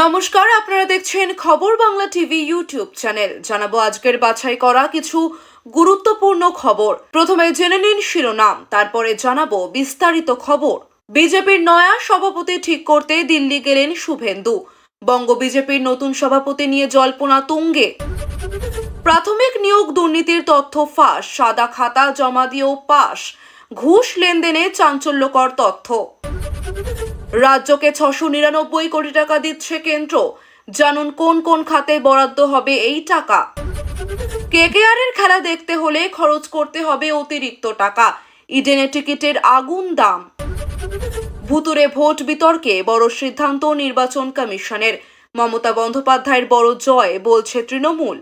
নমস্কার, আপনারা দেখছেন খবর বাংলা টিভি ইউটিউব চ্যানেল। জানাব আজকের বাছাই করা কিছু গুরুত্বপূর্ণ খবর। প্রথমে জেনে নিন শিরোনাম, তারপরে জানাব বিস্তারিত খবর। বিজেপির নয়া সভাপতি ঠিক করতে দিল্লি গেলেন শুভেন্দু। বঙ্গ বিজেপির নতুন সভাপতি নিয়ে জল্পনা তুঙ্গে। প্রাথমিক নিয়োগ দুর্নীতির তথ্য ফাঁস, সাদা খাতা জমা দিয়েও পাস। ঘুষ লেনদেনে চাঞ্চল্যকর তথ্য। রাজ্যকে ছশো নিরানব্বই কোটি টাকা দিচ্ছে কেন্দ্র। জানুন কোন কোন খাতে বরাদ্দ হবে এই টাকা। কেকেআরের খেলা দেখতে হলে খরচ করতে হবে অতিরিক্ত টাকা। ইডেনে টিকিটের আগুন দাম। ভুতুরে ভোট বিতর্কে বড় সিদ্ধান্ত নির্বাচন কমিশনের। মমতা বন্দ্যোপাধ্যায়ের বড় জয়, বলছে তৃণমূল।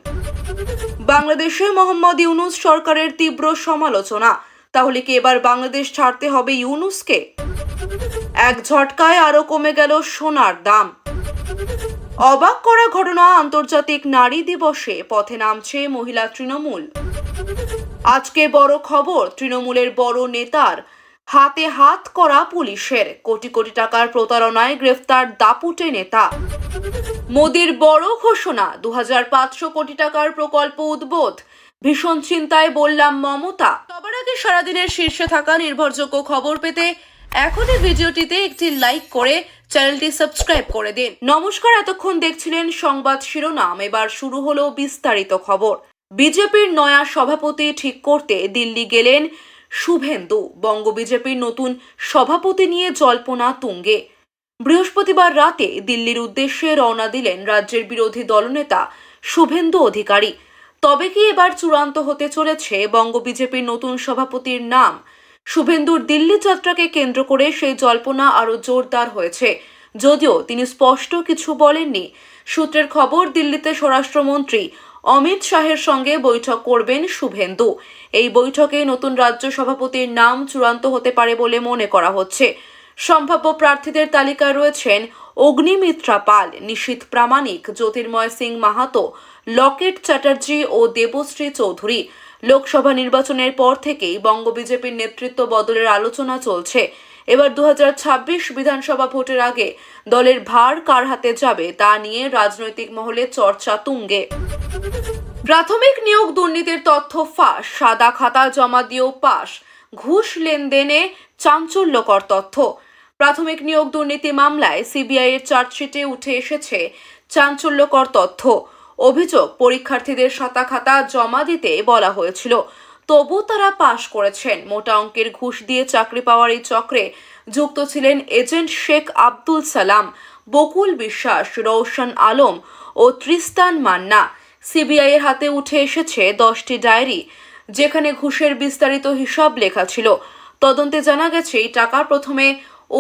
বাংলাদেশে মোহাম্মদ ইউনুস সরকারের তীব্র সমালোচনা। তাহলে কি এবার বাংলাদেশ ছাড়তে হবে ইউনুসকে? এক ঝটকায় আরও কমে গেল সোনার দাম। অবাক করা ঘটনা, আন্তর্জাতিক নারী দিবসে পথে নামছে মহিলা তৃণমূল। আজকে বড় খবর, তৃণমূলের বড় নেতার হাতে হাত করা পুলিশের। কোটি কোটি টাকার প্রতারণায় গ্রেফতার দাপুটে নেতা। মোদির বড় ঘোষণা দু হাজার পাঁচশো কোটি টাকার প্রকল্প উদ্বোধ। ভীষণ চিন্তায় বললাম, মমতা সবার আগে সারাদিনের শীর্ষে থাকা নির্ভরযোগ্য খবর পেতে এখনই ভিডিওটিতে একটি লাইক করে চ্যানেলটি সাবস্ক্রাইব করে দিন। নমস্কার, এতক্ষণ দেখছিলেন সংবাদ শিরোনাম। এবার শুরু হলো বিস্তারিত খবর। বিজেপির নয়া সভাপতি ঠিক করতে দিল্লি গেলেন শুভেন্দু। বঙ্গ বিজেপির নতুন সভাপতি নিয়ে জল্পনা তুঙ্গে। বৃহস্পতিবার রাতে দিল্লির উদ্দেশ্যে রওনা দিলেন রাজ্যের বিরোধী দলনেতা শুভেন্দু অধিকারী। তবে কি এবার চূড়ান্ত হতে চলেছে বঙ্গ বিজেপির নতুন সভাপতির নাম? শুভেন্দুর দিল্লি যাত্রাকে কেন্দ্র করে সেই জল্পনা আরও জোরদার হয়েছে। যদিও তিনি স্পষ্ট কিছু বলেননি। সূত্রের খবর, দিল্লিতে স্বরাষ্ট্রমন্ত্রী অমিত শাহের সঙ্গে বৈঠক করবেন শুভেন্দু। এই বৈঠকে নতুন রাজ্য সভাপতির নাম চূড়ান্ত হতে পারে বলে মনে করা হচ্ছে। সম্ভাব্য প্রার্থীদের তালিকায় রয়েছেন অগ্নিমিত্রা পাল নিশীথ প্রামাণিক, জ্যোতির্ময় সিং মাহাতো লকেট চ্যাটার্জি ও দেবশ্রী চৌধুরী। লোকসভা নির্বাচনের পর থেকেই বঙ্গ বিজেপির নেতৃত্ব বদলের আলোচনা চলছে। এবার দু বিধানসভা ভোটের আগে দলের ভার কার হাতে যাবে তা নিয়ে রাজনৈতিক মহলে চর্চা তুঙ্গে। প্রাথমিক নিয়োগ দুর্নীতির তথ্য ফাঁস, সাদা খাতা জমা দিয়েও পাস ঘুষ লেনদেনে চাঞ্চল্যকর তথ্য। প্রাথমিক নিয়োগ দুর্নীতি মামলায় সিবিআই এর চার্জশিটে উঠে এসেছে চাঞ্চল্যকর তথ্য। অভিযোগ, পরীক্ষার্থীদের সাদা খাতা জমা দিতে বলা হয়েছিল। তবু তারা পাশ করেছেন। মোটা অঙ্কের ঘুষ দিয়ে চাকরি পাওয়ার এই চক্রে যুক্ত ছিলেন এজেন্ট শেখ আব্দুল সালাম, বকুল বিশ্বাস রৌশন আলম ও ত্রিস্তান মান্না। সিবিআই এর হাতে উঠে এসেছে দশটি ডায়েরি, যেখানে ঘুষের বিস্তারিত হিসাব লেখা ছিল। তদন্তে জানা গেছে, এই টাকা প্রথমে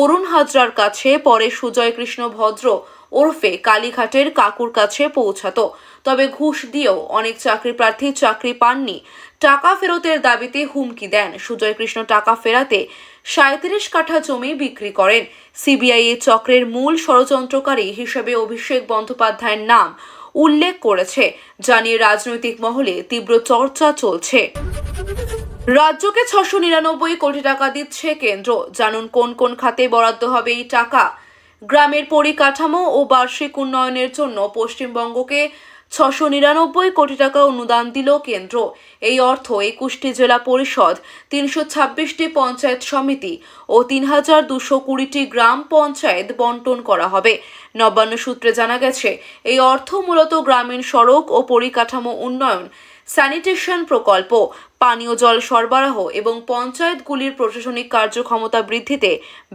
অরুণ হাজরার কাছে, পরে সুজয় কৃষ্ণ ভদ্র ওরফে কালীঘাটের কাকুর কাছে পৌঁছাতো। তবে ঘুষ দিয়েও অনেক চাকরি প্রার্থী চাকরি পাননি। টাকা ফেরতের দাবিতে হুমকি দেন। সুজয় কৃষ্ণ টাকা ফেরাতে সাঁত্রিশ কাঠা জমি বিক্রি করেন। সিবিআই এ চক্রের মূল ষড়যন্ত্রকারী হিসেবে অভিষেক বন্দ্যোপাধ্যায়ের নাম উল্লেখ করেছে। জানিয়ে রাজনৈতিক মহলে তীব্র চর্চা চলছে। রাজ্যকে ছশো নিরানব্বই কোটি টাকা দিচ্ছে কেন্দ্র। জানুন কোন কোন খাতে বরাদ্দ হবে এই টাকা। গ্রামের পরিকাঠামো ও বার্ষিক উন্নয়নের জন্য পশ্চিমবঙ্গকে ছশো নিরানব্বই কোটি টাকা অনুদান দিল কেন্দ্র। এই অর্থ একুশটি জেলা পরিষদ, তিনশো ছাব্বিশটি পঞ্চায়েত সমিতি ও তিন হাজার দুশো কুড়িটি গ্রাম পঞ্চায়েত বন্টন করা হবে। নবান্ন সূত্রে জানা গেছে, এই অর্থ মূলত গ্রামীণ সড়ক ও পরিকাঠামো উন্নয়ন, স্যানিটেশন প্রকল্প পানীয় জল সরবরাহ এবং পঞ্চায়েতগুলির প্রশাসনিক কার্যক্ষমতা বৃদ্ধিতে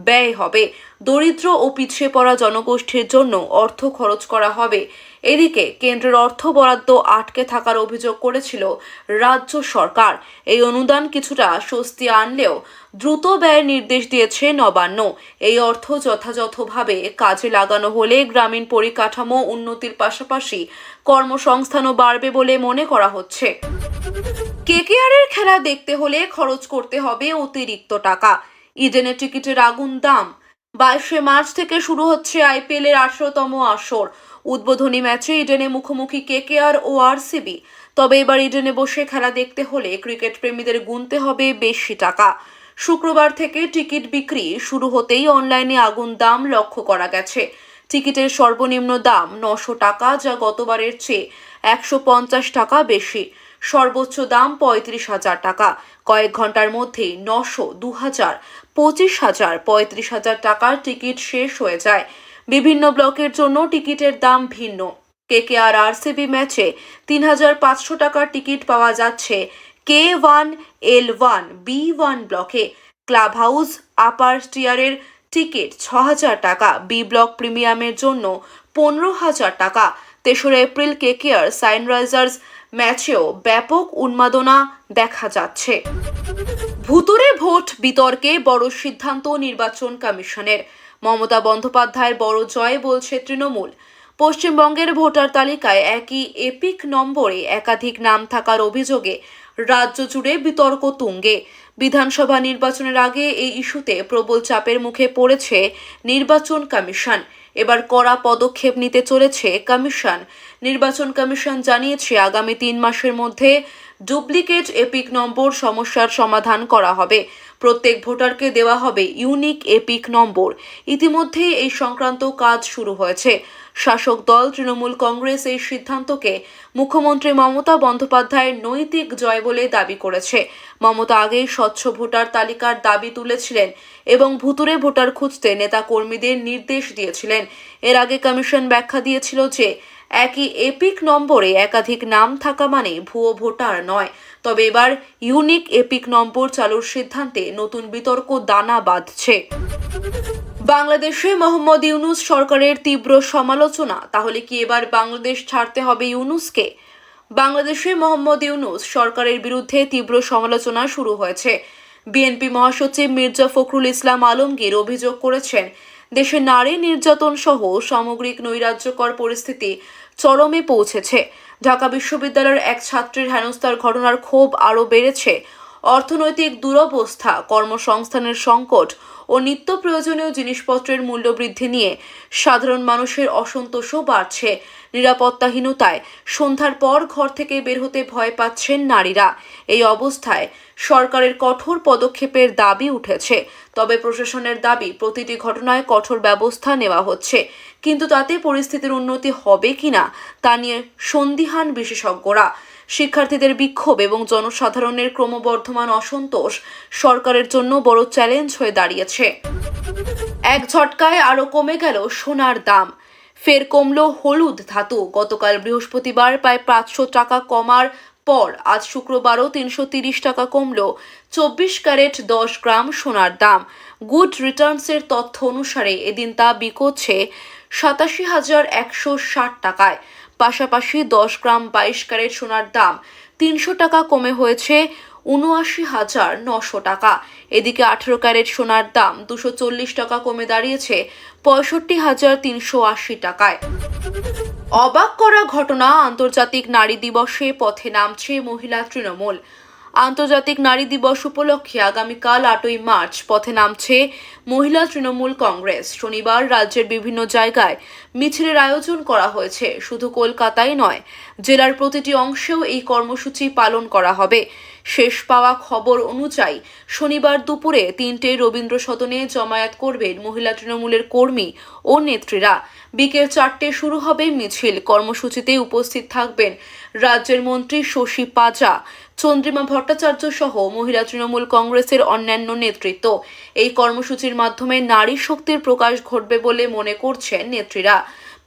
ব্যয় হবে। দরিদ্র ও পিছিয়ে পড়া জনগোষ্ঠীর জন্য অর্থ খরচ করা হবে। এদিকে কেন্দ্রের অর্থ বরাদ্দ আটকে থাকার অভিযোগ করেছিল রাজ্য সরকার। এই অনুদান কিছুটা স্বস্তি আনলেও দ্রুত ব্যয়ের নির্দেশ দিয়েছে নবান্ন। এই অর্থ যথাযথভাবে কাজে লাগানো হলে গ্রামীণ পরিকাঠামো উন্নতির পাশাপাশি কর্মসংস্থানও বাড়বে বলে মনে করা হচ্ছে। কেকেআরের খেলা দেখতে হলে খরচ করতে হবে অতিরিক্ত টাকা। ইডেনে টিকিটের আগুন দাম। বাইশে মার্চ থেকে শুরু হচ্ছে আইপিএল এর আঠারোতম আসর। উদ্বোধনী ম্যাচে ইডেনে মুখোমুখি কেকেআর ও আরসিবি। তবে এবার ইডেনে বসে খেলা দেখতে হলে ক্রিকেট প্রেমীদের গুনতে হবে বেশি টাকা। শুক্রবার থেকে টিকিট বিক্রি শুরু হতেই অনলাইনে আগুন দাম লক্ষ্য করা গেছে। টিকিটের সর্বনিম্ন দাম নশো টাকা, যা গতবারের চেয়ে একশো পঞ্চাশ টাকা বেশি। সর্বোচ্চ দাম পঁয়ত্রিশ হাজার টাকা। কয়েক ঘণ্টার মধ্যেই নশো দু হাজার, পঁচিশ হাজার, পঁয়ত্রিশ হাজার টাকার টিকিট শেষ হয়ে যায়। বিভিন্ন ব্লকের জন্য টিকিটের দাম ভিন্ন। কে আর আরসিবি ম্যাচে তিন হাজার পাঁচশো টাকার টিকিট পাওয়া যাচ্ছে K one, L one, B one ব্লকে। ক্লাব হাউস আপার টিয়ারের টিকিট ছ হাজার টাকা, বি ব্লক প্রিমিয়ামের জন্য পনেরো হাজার টাকা। তেসরা এপ্রিল কে কেয়ার সানরাইজার্স ম্যাচেও ব্যাপক উন্মাদনা দেখা যাচ্ছে। ভুতুরে ভোট বিতর্কে বড় সিদ্ধান্ত নির্বাচন কমিশনের। মমতা বন্দ্যোপাধ্যায়ের বড় জয় বলছে তৃণমূল। পশ্চিমবঙ্গের ভোটার তালিকায় একই এপিক নম্বরে একাধিক নাম থাকার অভিযোগে রাজ্য জুড়ে বিতর্ক তুঙ্গে। বিধানসভা নির্বাচনের আগে এই ইস্যুতে প্রবল চাপের মুখে পড়েছে নির্বাচন কমিশন। এবার কড়া পদক্ষেপ নিতে চলেছে কমিশন। নির্বাচন কমিশন জানিয়েছে, আগামী তিন মাসের মধ্যে ডুপ্লিকেট এপিক নম্বর সমস্যার সমাধান করা হবে। প্রত্যেক ভোটারকে দেওয়া হবে ইউনিক এপিক নম্বর। ইতিমধ্যেই এই সংক্রান্ত কাজ শুরু হয়েছে। শাসক দল, তৃণমূল কংগ্রেস এই সিদ্ধান্তকে মুখ্যমন্ত্রী মমতা বন্দ্যোপাধ্যায়ের নৈতিক জয় বলে দাবি করেছে। মমতা আগেই স্বচ্ছ ভোটার তালিকার দাবি তুলেছিলেন এবং ভুতুরে ভোটার খুঁজতে নেতা কর্মীদের নির্দেশ দিয়েছিলেন। এর আগে কমিশন ব্যাখ্যা দিয়েছিল যে একই এপিক নম্বরে একাধিক নাম থাকা মানে ভুয়ো ভোটার নয়। তবে এবার ইউনিক এপিক নম্বর চালুর সিদ্ধান্তে নতুন বিতর্ক দানা বাঁধছে। বাংলাদেশে মোহাম্মদ ইউনুস সরকারের তীব্র সমালোচনা, তাহলে কি এবার বাংলাদেশ ছাড়তে হবে ইউনুসকে? বাংলাদেশে মোহাম্মদ ইউনুস সরকারের বিরুদ্ধে তীব্র সমালোচনা শুরু হয়েছে। বিএনপি মহাসচিব মির্জা ফখরুল ইসলাম আলমগীর অভিযোগ করেছেন দেশে নারী নির্যাতন সহ সামগ্রিক নৈরাজ্যকর পরিস্থিতি চরমে পৌঁছেছে। ঢাকা বিশ্ববিদ্যালয়ের এক ছাত্রীর হেনস্থার ঘটনার ক্ষোভ আরও বেড়েছে। অর্থনৈতিক দুরবস্থা, কর্মসংস্থানের সংকট ও নিত্য প্রয়োজনীয় জিনিসপত্রের মূল্য বৃদ্ধি নিয়ে সাধারণ মানুষের অসন্তোষও বাড়ছে। নিরাপত্তাহীনতায় সন্ধ্যার পর ঘর থেকে বের হতে ভয় পাচ্ছেন নারীরা। এই অবস্থায় সরকারের কঠোর পদক্ষেপের দাবি উঠেছে। তবে প্রশাসনের দাবি, প্রতিটি ঘটনায় কঠোর ব্যবস্থা নেওয়া হচ্ছে। কিন্তু তাতে পরিস্থিতির উন্নতি হবে কিনা, তা নিয়ে সন্দিহান বিশেষজ্ঞরা। শিক্ষার্থীদের বিক্ষোভ এবং জনসাধারণের ক্রমবর্ধমান অসন্তোষ সরকারের জন্য বড় চ্যালেঞ্জ হয়ে দাঁড়িয়েছে। এক ঝটকায় আরও কমে গেল সোনার দাম। ফের কমল হলুদ ধাতু। গতকাল বৃহস্পতিবার প্রায় পাঁচশো টাকা কমার পর আজ শুক্রবারও তিনশো তিরিশ টাকা কমল। চব্বিশ ক্যারেট দশ গ্রাম সোনার দাম। গুড রিটার্নসের তথ্য অনুসারে এদিন তা বিকোচ্ছে সাতাশি হাজার একশো ষাট টাকায়। পাশাপাশি দশ গ্রাম বাইশ ক্যারেট সোনার দাম। তিনশো টাকা কমে হয়েছে উনআশি হাজার নশো টাকা। এদিকে আঠেরো ক্যারেট সোনার দাম দুশো চল্লিশ টাকা কমে দাঁড়িয়েছে পঁয়ষট্টি হাজার তিনশো আশি টাকায়। অবাক করা ঘটনা, আন্তর্জাতিক নারী দিবসে পথে নামছে মহিলা তৃণমূল। আন্তর্জাতিক নারী দিবস উপলক্ষে আগামীকাল আটই মার্চ পথে নামছে মহিলা তৃণমূল কংগ্রেস। শনিবার রাজ্যের বিভিন্ন জায়গায় মিছিলের আয়োজন করা হয়েছে। শুধু কলকাতায় নয়, জেলার প্রতিটি অংশেও এই কর্মসূচি পালন করা হবে। শেষ পাওয়া খবর অনুযায়ী শনিবার দুপুরে তিনটে রবীন্দ্র সদনে জমায়েত করবেন মহিলা তৃণমূলের কর্মী ও নেত্রীরা। বিকেল চারটে শুরু হবে মিছিল। কর্মসূচিতে উপস্থিত থাকবেন রাজ্যের মন্ত্রী শশী পাজা, চন্দ্রিমা ভট্টাচার্য সহ মহিলা তৃণমূল কংগ্রেসের অন্যান্য নেতৃত্ব। এই কর্মসূচির মাধ্যমে নারী শক্তির প্রকাশ ঘটবে বলে মনে করছেন নেত্রীরা।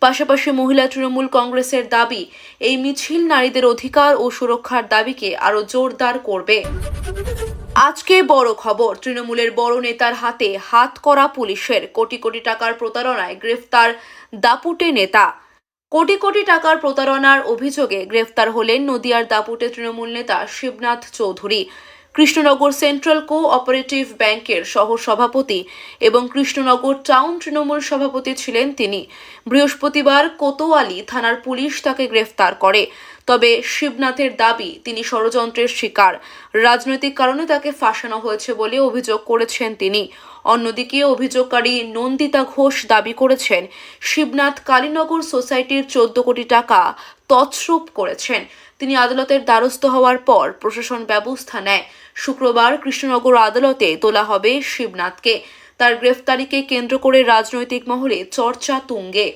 পাশাপাশি মহিলা তৃণমূল কংগ্রেসের দাবি, এই মিছিল নারীদের অধিকার ও সুরক্ষার দাবিকে আরও জোরদার করবে। আজকে বড় খবর, তৃণমূলের বড় নেতার হাতে হাত করা পুলিশের। কোটি কোটি টাকার প্রতারণায় গ্রেফতার দাপুটে নেতা। কোটি কোটি টাকার প্রতারণার অভিযোগে গ্রেফতার হলেন নদিয়ার দাপুটে তৃণমূল নেতা Shibnath Chowdhury. Krishnanagar central co operative ব্যাংকের সহ সভাপতি এবং কৃষ্ণনগর টাউন তৃণমূল সভাপতি ছিলেন তিনি। বৃহস্পতিবার কোতোয়ালি থানার পুলিশ তাকে গ্রেফতার করে। তবে শিবনাথের দাবি, তিনি ষড়যন্ত্রের শিকার। রাজনৈতিক কারণে তাকে ফাঁসানো হয়েছে বলে অভিযোগ করেছেন তিনি। অন্যদিকে অভিযোগকারী নন্দিতা ঘোষ দাবি করেছেন, শিবনাথ কালীনগর সোসাইটির চোদ্দ কোটি টাকা তছরূপ করেছেন। তিনি আদালতের দ্বারস্থ হওয়ার পর প্রশাসন ব্যবস্থা নেয়। শুক্রবার কৃষ্ণনগর আদালতে তোলা হবে শিবনাথকে। তার গ্রেফতারিকে কেন্দ্র করে রাজনৈতিক মহলে চর্চা তুঙ্গে।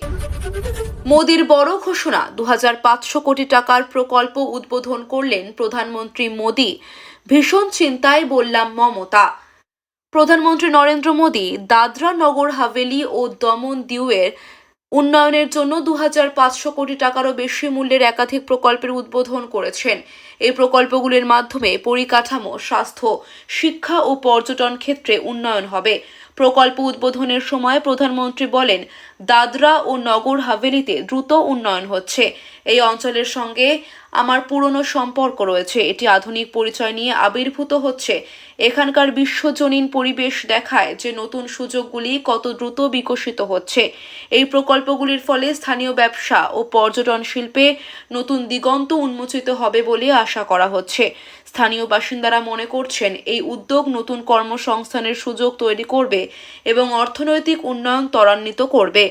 মোদির বড় ঘোষণা দু হাজার পাঁচশো কোটি টাকার প্রকল্প উদ্বোধন করলেন প্রধানমন্ত্রী মোদি। ভীষণ চিন্তায় বললাম মমতা। প্রধানমন্ত্রী নরেন্দ্র মোদী দাদরা নগর হাভেলি ও দমন দিউয়ের উন্নয়নের জন্য দু হাজার পাঁচশো কোটি টাকারও বেশি মূল্যের একাধিক প্রকল্পের উদ্বোধন করেছেন। এই প্রকল্পগুলির মাধ্যমে পরিকাঠামো, স্বাস্থ্য, শিক্ষা ও পর্যটন ক্ষেত্রে উন্নয়ন হবে। প্রকল্প উদ্বোধনের সময় প্রধানমন্ত্রী বলেন, দাদরা ও নগর হাভেলিতে দ্রুত উন্নয়ন হচ্ছে। এই অঞ্চলের সঙ্গে আমার পুরনো সম্পর্ক রয়েছে। এটি আধুনিক পরিচয় নিয়ে আবির্ভূত হচ্ছে। এখানকার বিশ্বজনীন পরিবেশ দেখায় যে নতুন সুযোগগুলি কত দ্রুত বিকশিত হচ্ছে। এই প্রকল্পগুলির ফলে স্থানীয় ব্যবসা ও পর্যটন শিল্পে নতুন দিগন্ত উন্মোচিত হবে বলে আশা করা হচ্ছে। স্থানীয় বাসিন্দারা মনে করছেন এই উদ্যোগ নতুন কর্মসংস্থানের সুযোগ তৈরি করবে এবং অর্থনৈতিক উন্নয়ন ত্বরান্বিত করবে।